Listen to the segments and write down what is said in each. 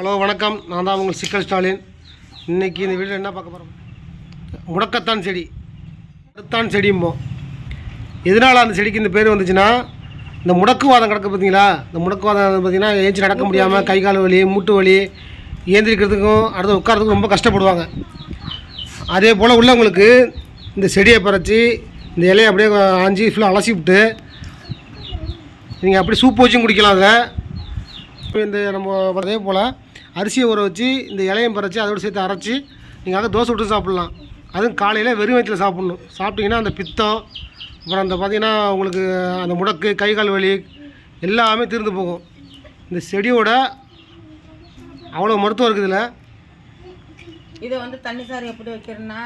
Hello வணக்கம். நான் தான் உங்கள் சிக்கல் ஸ்டாலின். இன்னைக்கு இந்த வீடியோவில் என்ன பார்க்க போகிறோம் முடக்கத்தான் செடி. முடக்கத்தான் செடிம்போம் எதனால் அந்த செடிக்கு இந்த பேர் வந்துச்சுன்னா இந்த முடக்குவாதம் கிடக்கு பார்த்தீங்களா? இந்த முடக்குவாதம் பார்த்தீங்கன்னா ஏஞ்சி நடக்க முடியாமல் கை கால் வலி மூட்டு வலி ஏந்திரிக்கிறதுக்கும் அடுத்து உட்காரத்துக்கும் ரொம்ப கஷ்டப்படுவாங்க. அதே போல் உள்ளவங்களுக்கு இந்த செடியை பறச்சு இந்த இலையை அப்படியே ஆஞ்சி ஃபுல்லாக அலசி விட்டு நீங்கள் அப்படி சூப் வச்சும் குடிக்கலாம் அதை இப்போ இந்த நம்ம அதே போல் அரிசியை ஊற வச்சு இந்த இலையும் பறித்து அதோடு சேர்த்து அரைச்சி நீங்கள் அதை தோசை விட்டு சாப்பிட்லாம். அதுவும் காலையில் வெறும் வயிற்றில் சாப்பிட்ணும். சாப்பிட்டீங்கன்னா அந்த பித்தம் அப்புறம் அந்த பார்த்தீங்கன்னா உங்களுக்கு அந்த முடக்கு கை கால் வலி எல்லாமே தீர்ந்து போகும். இந்த செடியோட அவ்வளோ மருத்துவம் இருக்குது இதில் இதை வந்து தண்ணி சாறு எப்படி வைக்கிறேன்னா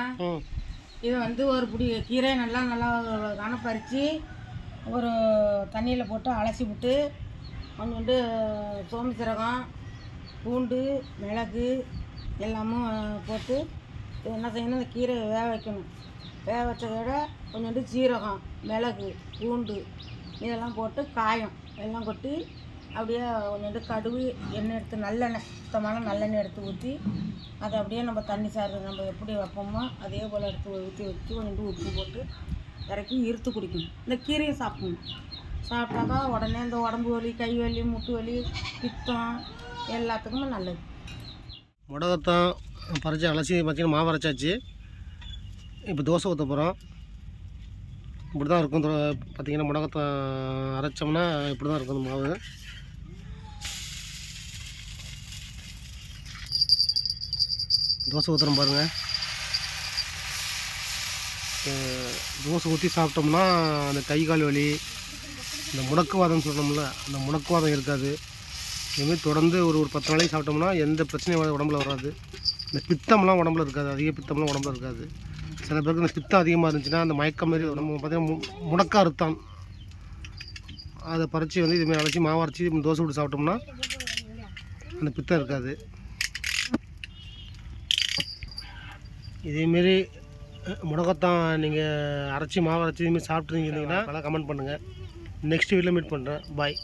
இது வந்து ஒரு பிடி கீரை நல்லா நல்லா கன பறித்து ஒரு தண்ணியில் போட்டு அலசி விட்டு கொஞ்சோண்டு சோம்பு சீரகம் பூண்டு மிளகு எல்லாமும் போட்டு என்ன செய்யணும் இந்த கீரையை வேக வைக்கணும். வேக வச்சதோட கொஞ்சோண்டு சீரகம் மிளகு பூண்டு இதெல்லாம் போட்டு காயம் எல்லாம் கொட்டி அப்படியே கொஞ்சோண்டு கடுகு எண்ணெய் எடுத்து நல்லெண்ணெய் சுத்தமான நல்லெண்ணெய் எடுத்து ஊற்றி அதை அப்படியே நம்ம தண்ணி சாறு நம்ம எப்படி வைப்போமோ அதே போல் எடுத்து ஊற்றி வச்சு கொஞ்சோண்டு உப்பு போட்டு இறக்கி இருத்து குடிக்கணும். இந்த கீரையை சாப்பிடணும். சாப்பிட்டாக்கா உடனே இந்த உடம்பு வலி கை வலி முட்டு வலி பித்தம் எல்லாத்துக்குமே நல்லது. முடகத்தான் பறித்து அலசி பார்த்திங்கன்னா மாவு அரைச்சாச்சு. இப்போ தோசை ஊற்ற போகிறோம் இப்படி தான் இருக்கும் பார்த்திங்கன்னா பார்த்தீங்கன்னா அரைச்சோம்னா இப்படி தான் இருக்கும் மாவு. தோசை ஊற்றுறோம் பாருங்கள் தோசை ஊற்றி சாப்பிட்டோம்னா அந்த கை கால் வலி இந்த முடக்குவாதம் சொல்லணும்ல அந்த முடக்குவாதம் இருக்காது. இதுமாரி தொடர்ந்து ஒரு ஒரு பத்து நாளைக்கு சாப்பிட்டோம்னா எந்த பிரச்சனையும் உடம்புல வராது. இந்த பித்தம்லாம் உடம்புல இருக்காது அதிக பித்தம்லாம் உடம்புல இருக்காது. சில பேருக்கு இந்த பித்தம் அதிகமாக இருந்துச்சுன்னா அந்த மயக்கம் மாரி நம்ம பார்த்திங்கன்னா முடக்க முடக்கா அறுத்தான் அதை பறித்து வந்து இதுமாரி அரைச்சி மாவு அரைச்சி தோசை விட்டு சாப்பிட்டோம்னா அந்த பித்தம் இருக்காது. இதேமாரி முடக்கத்தான் நீங்கள் அரைச்சி மாவு அரைச்சி இதுமாரி சாப்பிட்ருந்தீங்கன்னா கமெண்ட் பண்ணுங்கள் நெக்ஸ்ட் வீட்டில் மீட் பண்ணுறேன் பாய்